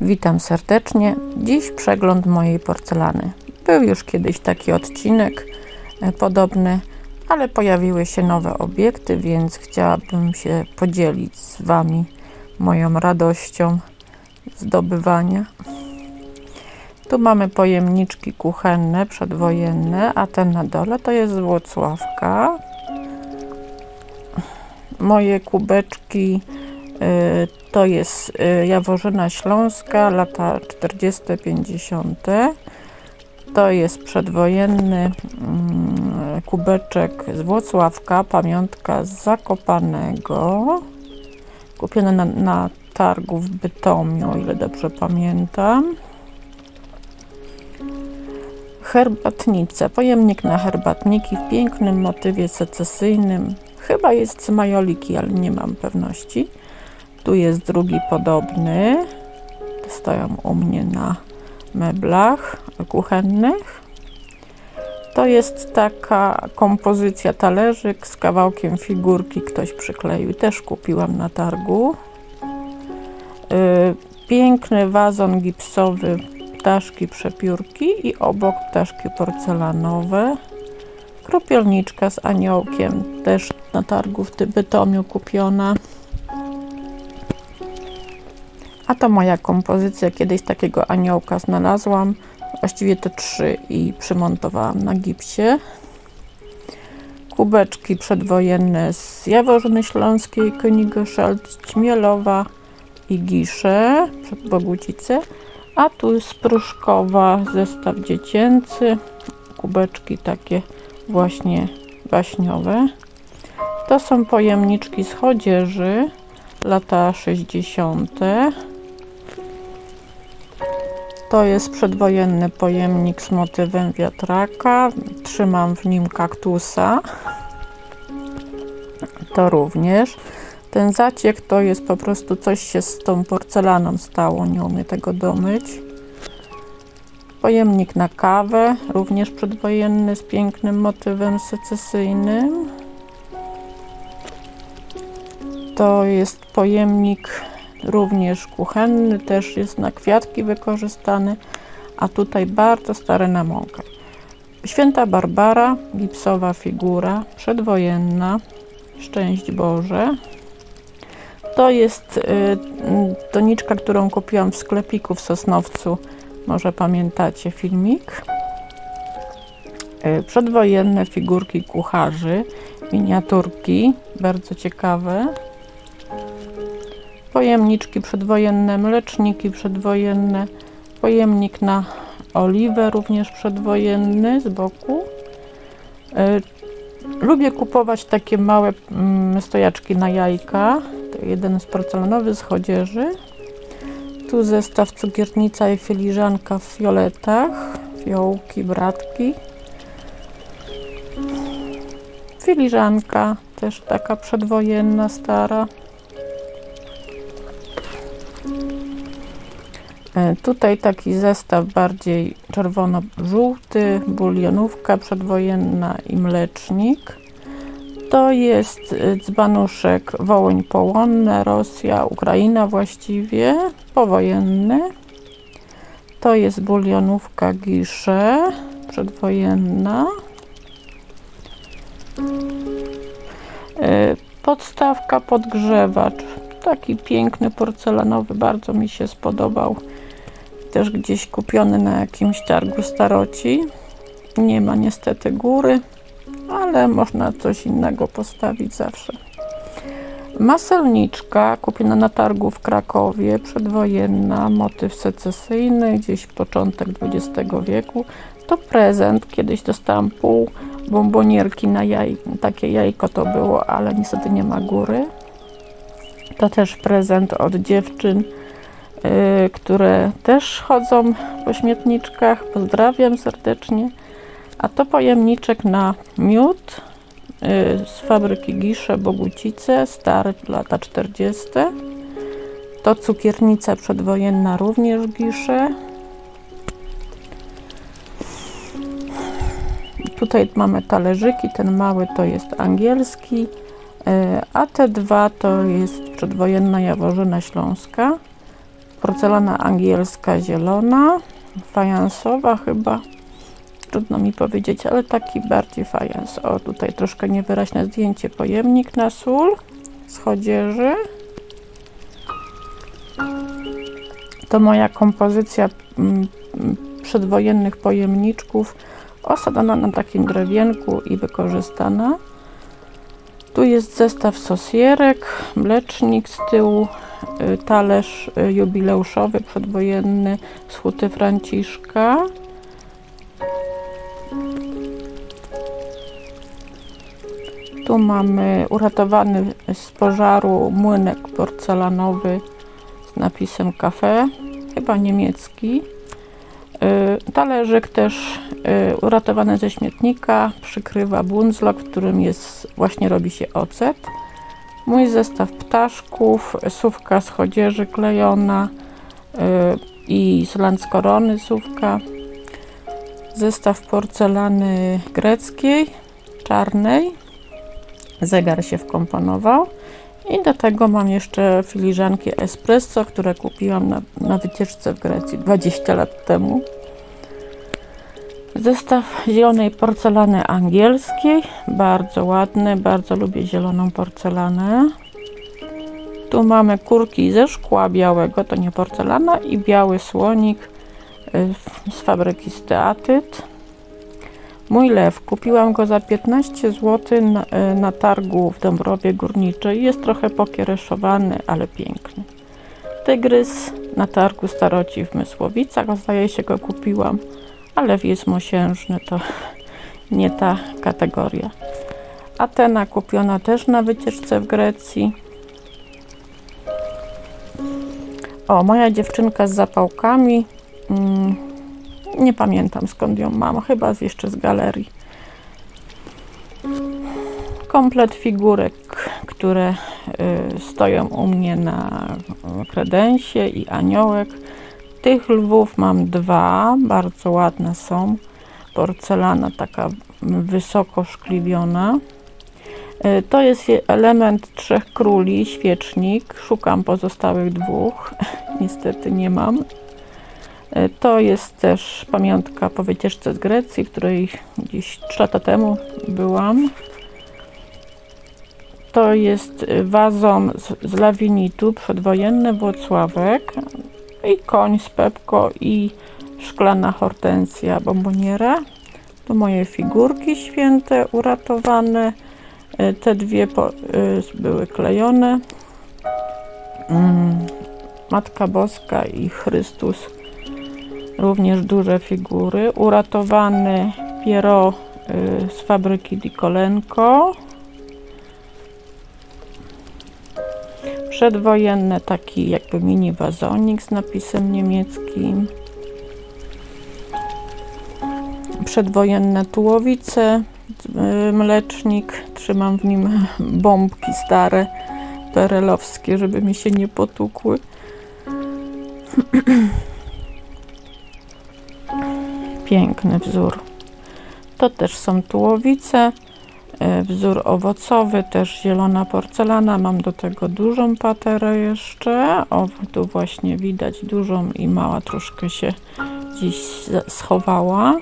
Witam serdecznie. Dziś przegląd mojej porcelany. Był już kiedyś taki odcinek e, podobny, ale pojawiły się nowe obiekty, więc chciałabym się podzielić z Wami moją radością zdobywania. Tu mamy pojemniczki kuchenne, przedwojenne, a ten na dole to jest z Włocławka. Moje kubeczki to jest y, Jaworzyna Śląska, lata 40-50. To jest przedwojenny mm, kubeczek z Włocławka, pamiątka z Zakopanego. Kupiony na, na targu w Bytomiu, o ile dobrze pamiętam. Herbatnice, pojemnik na herbatniki w pięknym motywie secesyjnym. Chyba jest z majoliki, ale nie mam pewności. Tu jest drugi podobny. Stoją u mnie na meblach kuchennych. To jest taka kompozycja talerzyk z kawałkiem figurki ktoś przykleił. Też kupiłam na targu. Yy, Piękny wazon gipsowy, ptaszki przepiórki i obok ptaszki porcelanowe. Kropielniczka z aniołkiem, też na targu w Bytomiu kupiona. A to moja kompozycja. Kiedyś takiego aniołka znalazłam. Właściwie to trzy i przymontowałam na gipsie. Kubeczki przedwojenne z Jaworzyny Śląskiej, Königszelc, Ćmielowa i Gisze, przed Bogucice. A tu jest Pruszkowa, zestaw dziecięcy. Kubeczki takie właśnie baśniowe. To są pojemniczki z chodzieży, lata 60. To jest przedwojenny pojemnik z motywem wiatraka. Trzymam w nim kaktusa. To również. Ten zaciek to jest po prostu coś się z tą porcelaną stało, nie umiem tego domyć. Pojemnik na kawę, również przedwojenny z pięknym motywem secesyjnym. To jest pojemnik również kuchenny, też jest na kwiatki wykorzystany, a tutaj bardzo stary na mąkę. Święta Barbara, gipsowa figura, przedwojenna, szczęść Boże. To jest y, doniczka, którą kupiłam w sklepiku w Sosnowcu. Może pamiętacie filmik. Y, przedwojenne figurki kucharzy, miniaturki, bardzo ciekawe. Pojemniczki przedwojenne, mleczniki przedwojenne, pojemnik na oliwę również przedwojenny z boku. Y, Lubię kupować takie małe mm, stojaczki na jajka. To jeden z porcelanowy z chodzieży. Tu zestaw cukiernica i filiżanka w fioletach. Fiołki, bratki. Filiżanka też taka przedwojenna, stara. E, Tutaj taki zestaw bardziej czerwono-żółty, bulionówka przedwojenna i mlecznik. To jest e, dzbanuszek Wołyń Połonne, Rosja, Ukraina właściwie, powojenny. To jest bulionówka Gisze, przedwojenna. E, Podstawka podgrzewacz, taki piękny porcelanowy, bardzo mi się spodobał. Też gdzieś kupiony na jakimś targu staroci. Nie ma niestety góry, ale można coś innego postawić zawsze. Maselniczka kupiona na targu w Krakowie, przedwojenna, motyw secesyjny, gdzieś początek XX wieku. To prezent, kiedyś dostałam pół bombonierki na jaj, takie jajko to było, ale niestety nie ma góry. To też prezent od dziewczyn, yy, które też chodzą po śmietniczkach. Pozdrawiam serdecznie. A to pojemniczek na miód yy, z fabryki Gisze Bogucice, stary lata 40. To cukiernica przedwojenna również Gisze. Tutaj mamy talerzyki, ten mały to jest angielski, a te dwa to jest przedwojenna Jaworzyna Śląska. Porcelana angielska zielona, fajansowa chyba. Trudno mi powiedzieć, ale taki bardziej fajans. O, tutaj troszkę niewyraźne zdjęcie. Pojemnik na sól z chodzieży. To moja kompozycja mm, przedwojennych pojemniczków osadzona na takim drewienku i wykorzystana. Tu jest zestaw sosierek, mlecznik z tyłu, y, talerz y, jubileuszowy przedwojenny z huty Franciszka. Tu mamy uratowany z pożaru młynek porcelanowy z napisem kafe, chyba niemiecki. Talerzyk też y, uratowany ze śmietnika, przykrywa bunzlok, w którym jest, właśnie robi się ocet. Mój zestaw ptaszków, sówka z chodzieży klejona y, i z lanckorony sówka. Zestaw porcelany greckiej, czarnej. Zegar się wkomponował. I do tego mam jeszcze filiżanki espresso, które kupiłam na, na wycieczce w Grecji 20 lat temu. Zestaw zielonej porcelany angielskiej, bardzo ładny, bardzo lubię zieloną porcelanę. Tu mamy kurki ze szkła białego, to nie porcelana, i biały słonik y, z fabryki Steatyt. Mój lew, kupiłam go za 15 zł na, y, na targu w Dąbrowie Górniczej. Jest trochę pokiereszowany, ale piękny. Tygrys na targu Staroci w Mysłowicach, zdaje się go kupiłam, ale jest mosiężny, to nie ta kategoria. Atena kupiona też na wycieczce w Grecji. O, moja dziewczynka z zapałkami. Mm, nie pamiętam skąd ją mam, chyba jeszcze z galerii. Komplet figurek, które y, stoją u mnie na kredensie i aniołek. Tych lwów mam dwa, bardzo ładne są. Porcelana taka wysoko szkliwiona. Y, To jest je- element trzech króli, świecznik. Szukam pozostałych dwóch. Niestety nie mam. E, To jest też pamiątka po wycieczce z Grecji, której gdzieś 3 lata temu byłam. To jest y, wazon z, z lawinitu przedwojenny Włocławek i koń z Pepko i szklana hortensja bomboniera. Tu moje figurki święte uratowane. E, Te dwie po, y, były klejone. Mm, Matka Boska i Chrystus również duże figury. Uratowany Piero y, z fabryki Dikolenko. Przedwojenne taki jakby mini wazonik z napisem niemieckim. Przedwojenne tułowice, y, mlecznik. Trzymam w nim bombki stare, perelowskie, żeby mi się nie potukły. Piękny wzór. To też są tułowice. E, Wzór owocowy, też zielona porcelana. Mam do tego dużą paterę jeszcze. O, tu właśnie widać dużą i mała troszkę się dziś schowała.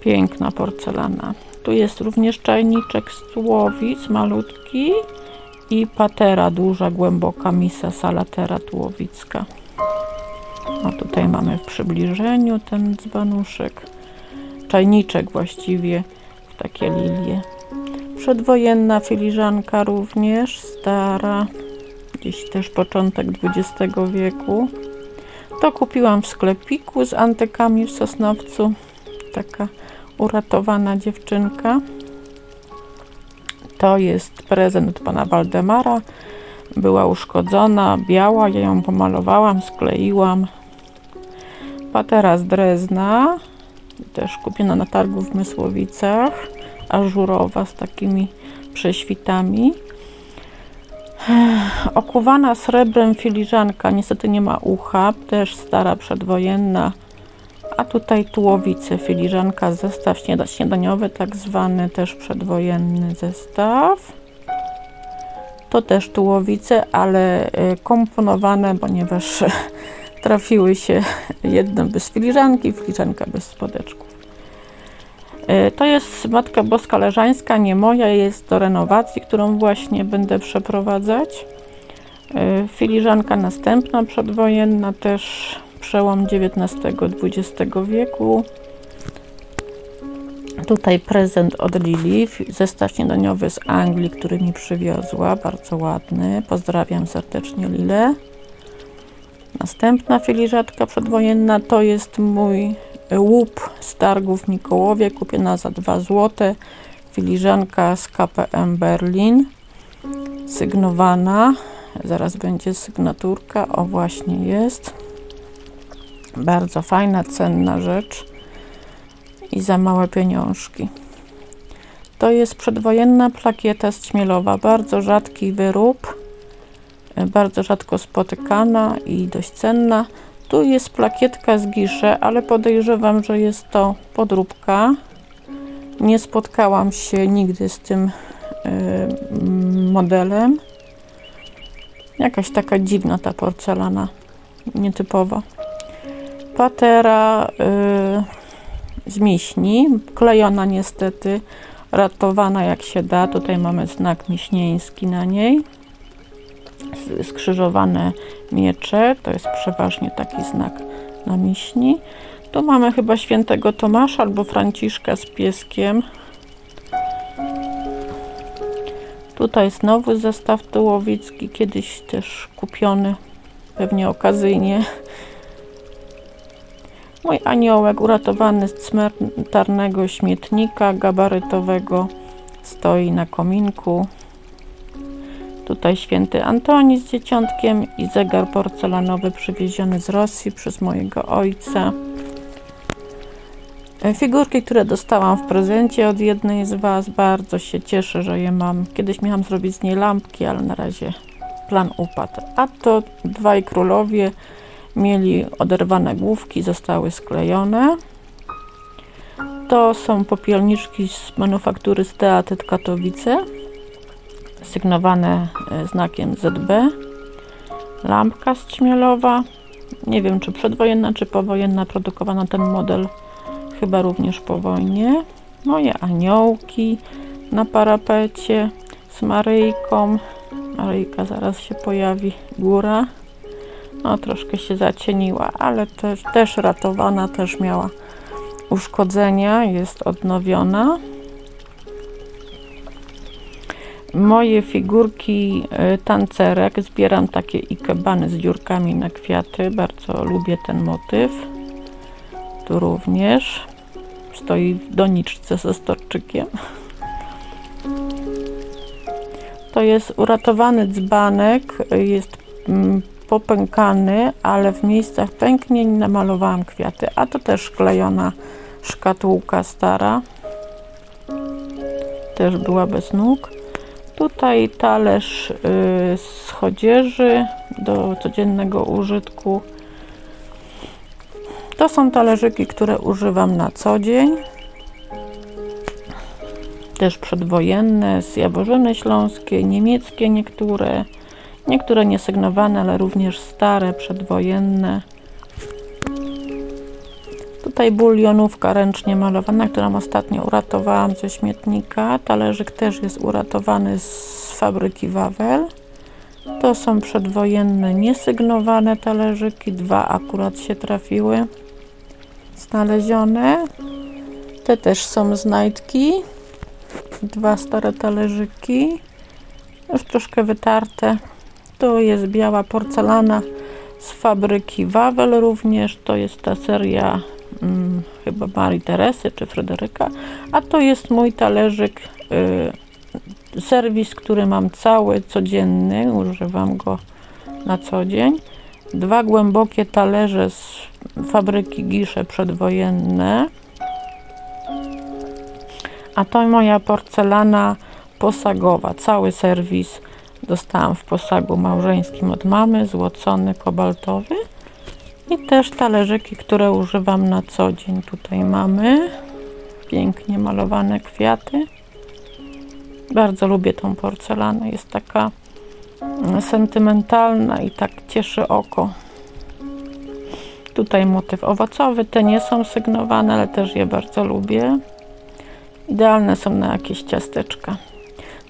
Piękna porcelana. Tu jest również czajniczek z tułowic, malutki. I patera duża, głęboka misa salatera tułowicka. O, tutaj mamy w przybliżeniu ten dzbanuszek. Czajniczek właściwie, takie lilie. Przedwojenna filiżanka również, stara, gdzieś też początek XX wieku. To kupiłam w sklepiku z antykami w Sosnowcu. Taka uratowana dziewczynka. To jest prezent od pana Waldemara. Była uszkodzona, biała, ja ją pomalowałam, skleiłam. Patera z Drezna, też kupiona na targu w Mysłowicach, ażurowa z takimi prześwitami. Okuwana srebrem filiżanka, niestety nie ma ucha, też stara przedwojenna. A tutaj tułowice, filiżanka, zestaw śniada- śniadaniowy, tak zwany, też przedwojenny zestaw. To też tułowice, ale e, komponowane, ponieważ trafiły się jedne bez filiżanki, filiżanka bez spodeczków. E, To jest Matka Boska Leżańska, nie moja, jest do renowacji, którą właśnie będę przeprowadzać. E, Filiżanka następna, przedwojenna, też przełom XIX-XX wieku. Tutaj prezent od Lili, zestaw śniadaniowy z Anglii, który mi przywiozła, bardzo ładny. Pozdrawiam serdecznie Lilę. Następna filiżatka przedwojenna to jest mój łup z targów w Mikołowie, kupiona za 2 zł. Filiżanka z KPM Berlin, sygnowana. Zaraz będzie sygnaturka, o właśnie jest. Bardzo fajna, cenna rzecz i za małe pieniążki. To jest przedwojenna plakieta śmielowa, bardzo rzadki wyrób, bardzo rzadko spotykana i dość cenna. Tu jest plakietka z gisze, ale podejrzewam, że jest to podróbka. Nie spotkałam się nigdy z tym e, modelem. Jakaś taka dziwna ta porcelana, nietypowa. Patera y, z miśni, klejona niestety, ratowana jak się da. Tutaj mamy znak miśnieński na niej. Skrzyżowane miecze, to jest przeważnie taki znak na miśni. Tu mamy chyba świętego Tomasza albo Franciszka z pieskiem. Tutaj znowu zestaw tułowicki, kiedyś też kupiony, pewnie okazyjnie. Mój aniołek uratowany z cmentarnego śmietnika gabarytowego stoi na kominku. Tutaj święty Antoni z dzieciątkiem i zegar porcelanowy przywieziony z Rosji przez mojego ojca. E, Figurki, które dostałam w prezencie od jednej z Was, bardzo się cieszę, że je mam. Kiedyś miałam zrobić z niej lampki, ale na razie plan upadł. A to dwaj królowie mieli oderwane główki, zostały sklejone. To są popielniczki z manufaktury Steatyt Katowice, sygnowane e, znakiem ZB. Lampka strzmielowa, nie wiem czy przedwojenna, czy powojenna, produkowano ten model chyba również po wojnie. Moje aniołki na parapecie z Maryjką. Maryjka zaraz się pojawi, góra. No, troszkę się zacieniła, ale też, też ratowana, też miała uszkodzenia, jest odnowiona. Moje figurki y, tancerek, zbieram takie ikebany z dziurkami na kwiaty, bardzo lubię ten motyw. Tu również stoi w doniczce ze storczykiem. To jest uratowany dzbanek, y, jest mm, popękany, ale w miejscach pęknień namalowałam kwiaty, a to też klejona szkatułka stara. Też była bez nóg. Tutaj talerz y, z chodzieży do codziennego użytku. To są talerzyki, które używam na co dzień. Też przedwojenne, z Jaworzyny Śląskiej, niemieckie niektóre. Niektóre niesygnowane, ale również stare, przedwojenne. Tutaj bulionówka ręcznie malowana, którą ostatnio uratowałam ze śmietnika. Talerzyk też jest uratowany z fabryki Wawel. To są przedwojenne, niesygnowane talerzyki. Dwa akurat się trafiły. Znalezione. Te też są znajdki. Dwa stare talerzyki. Już troszkę wytarte. To jest biała porcelana z fabryki Wawel również. To jest ta seria mm, chyba Marii Teresy czy Fryderyka. A to jest mój talerzyk, y, serwis, który mam cały, codzienny. Używam go na co dzień. Dwa głębokie talerze z fabryki Gisze przedwojenne. A to moja porcelana posagowa, cały serwis dostałam w posagu małżeńskim od mamy, złocony, kobaltowy. I też talerzyki, które używam na co dzień. Tutaj mamy pięknie malowane kwiaty. Bardzo lubię tą porcelanę. Jest taka sentymentalna i tak cieszy oko. Tutaj motyw owocowy, te nie są sygnowane, ale też je bardzo lubię. Idealne są na jakieś ciasteczka.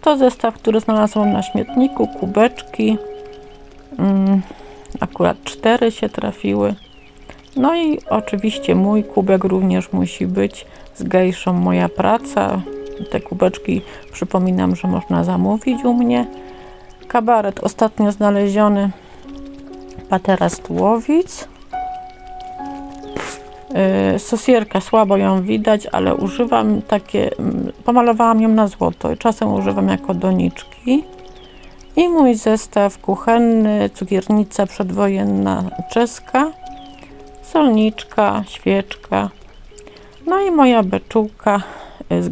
To zestaw, który znalazłam na śmietniku, kubeczki. Mm, akurat cztery się trafiły. No i oczywiście mój kubek również musi być z gejszą moja praca. Te kubeczki przypominam, że można zamówić u mnie. Kabaret ostatnio znaleziony patera z tułowic. Yy, Sosierka słabo ją widać, ale używam takie, mm, pomalowałam ją na złoto i czasem używam jako doniczki. I mój zestaw kuchenny, cukiernica przedwojenna czeska, solniczka, świeczka, no i moja beczułka z